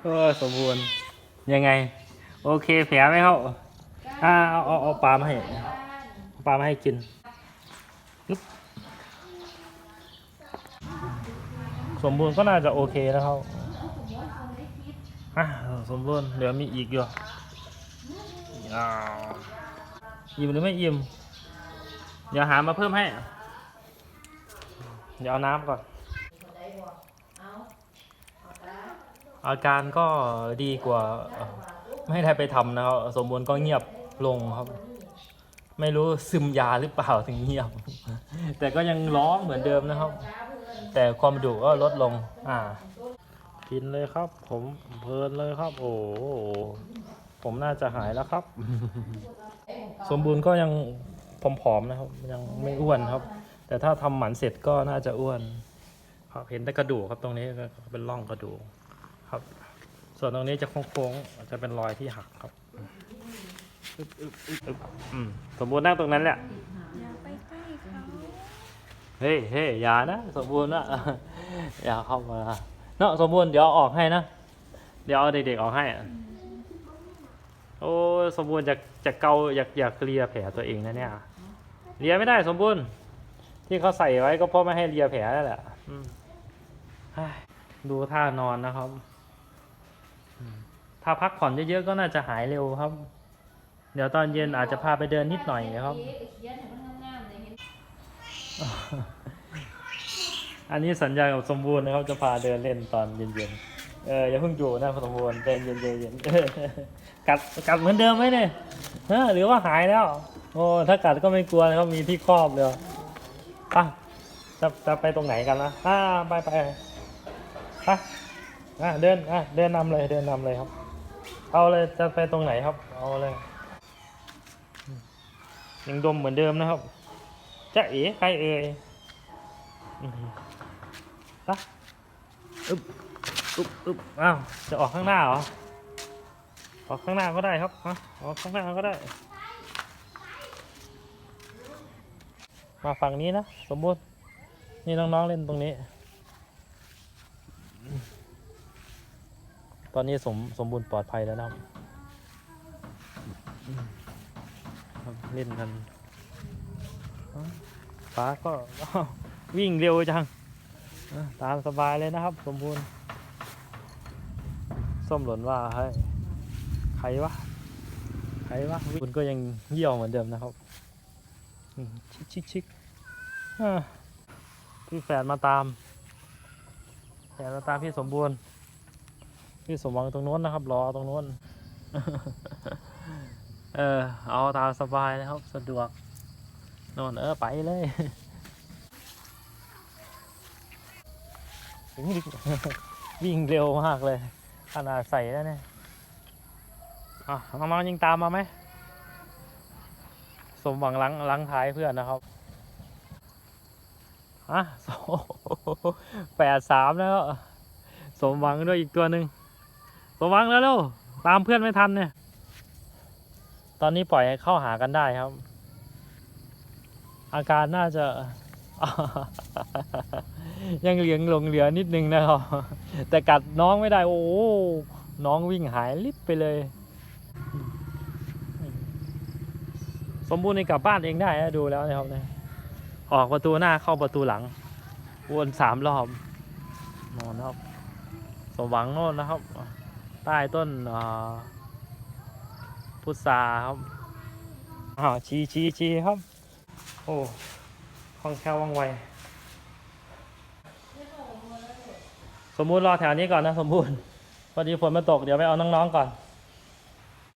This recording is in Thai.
โอ้สมบูรณ์ยังไง โอเคแผลไหมครับอ่าเอาเอาเอาปลามาให้เอาปลามาให้กินอึ๊บสมบูรณ์ก็น่าจะโอเคนะครับอะสมบูรณ์เดี๋ยวมีอีกอยู่อ่าอิ่มหรือไม่อิ่มเดี๋ยวหามาเพิ่มให้ เดี๋ยวเอาน้ำก่อน อาการก็ดีกว่า ไม่ได้ไปทำนะครับสมบูรณ์ก็เงียบลงครับ ไม่รู้ซึมยาหรือเปล่าถึงเงียบ แต่ก็ยังร้องเหมือนเดิมนะครับ แต่ความดุก็ลดลง อ่า กินเลยครับ ผมเพลินเลยครับ โอ้โหผมน่าจะหายแล้วครับ สมบูรณ์ก็ยังผอมๆนะครับ ยังไม่อ้วนครับ แต่ถ้าทำหมันเสร็จก็น่าจะอ้วนครับเห็นแต่กระดูกครับตรงนี้เป็นร่องกระดูก ครับ ส่วนตรงนี้จะโค้งๆจะเป็นรอยที่หักครับอึ๊บอึ๊บอึ๊บอึ๊บอืมสมบูรณ์นั่งตรงนั้นแหละ อย่าไปใกล้เขาเฮ้ยเฮ้ยอย่านะ สมบูรณ์นะ อย่าเข้ามาเนาะสมบูรณ์เดี๋ยวเอาออกให้นะ เดี๋ยวเอาเด็กๆออกให้อะโอ้ยสมบูรณ์จะจะเกาอยากอยากเลียแผลตัวเองนะเนี่ยเลียไม่ได้สมบูรณ์ ที่เขาใส่ไว้ก็เพราะไม่ให้เลียแผลนั่นแหละอืมเฮ้ยดูท่านอนนะครับอืม ถ้าพักผ่อนเยอะๆก็น่าจะหายเร็วครับ เดี๋ยวตอนเย็นอาจจะพาไปเดินนิดหน่อยครับ อันนี้สัญญากับสมบูรณ์นะครับ จะพาเดินเล่นตอนเย็นๆ เอออย่าเพิ่งอยู่นะสมบูรณ์เดินเย็นๆเย็นๆเออกัดกัดเหมือนเดิมไหมเนี่ยฮะหรือว่าหายแล้ว โอ้ถ้ากัดก็ไม่กลัวนะครับมีที่ครอบเลยอะจะจะไปตรงไหนกันนะอ่าไปไปไป อะเดินอะเดินนำเลยเดินนำเลยครับ เอาเลยจะไปตรงไหนครับ เอาเลยยังดมเหมือนเดิมนะครับจะเอ๋ใครเอ่ยอืมไปอึ๊บอึ๊บอึบอ้าวจะออกข้างหน้าเหรอออกข้างหน้าก็ได้ครับฮะออกข้างหน้าก็ได้ มาฝั่งนี้นะสมบูรณ์นี่น้องๆเล่นตรงนี้ ตอนนี้สมสมบูรณ์ปลอดภัยแล้วนะครับครับเล่นกันฟ้าก็วิ่งเร็วจังอะตามสบายเลยนะครับ สมบูรณ์ ส้มหล่นว่าเฮ้ยใครวะใครวะคุณก็ยังเยี่ยวเหมือนเดิมนะครับอืมชิกชิกชิกอะพี่แฝดมาตามแฝดมาตามพี่สมบูรณ์ พี่สมหวังตรงโน้นนะครับ รอตรงโน้น เออ เอาตามสบายนะครับ สะดวกโน่นเออ ไปเลยวิ่งเร็วมากเลย ขนาดใส่แล้วเนี่ยอะน้องๆยิงตามมาไหม สมหวังลังลังท้ายเพื่อนนะครับอะโอ้โหแปดสามแล้ว สมหวังด้วยอีกตัวหนึ่ง สมหวังแล้วเร็วตามเพื่อนไม่ทันเนี่ย ตอนนี้ปล่อยให้เข้าหากันได้ครับ อาการน่าจะ ยังเหลียงหลงเหลือนิดนึงนะครับ แต่กัดน้องไม่ได้ โอ้โหน้องวิ่งหายลิบไปเลย สมบูรณ์ในกลับบ้านเองได้นะดูแล้วนะครับเนี่ยออกประตูหน้าเข้าประตูหลัง วนสามรอบนอนครับ สมหวังโน่นนะครับ ใต้ต้นพุทราครับอ้าวชีชีชีครับ โอ้คล่องแคล่วว่องไว สมมุติรอแถวนี้ก่อนนะสมบูรณ์พอดีฝนมาตกเดี๋ยวไปเอาน้องๆก่อน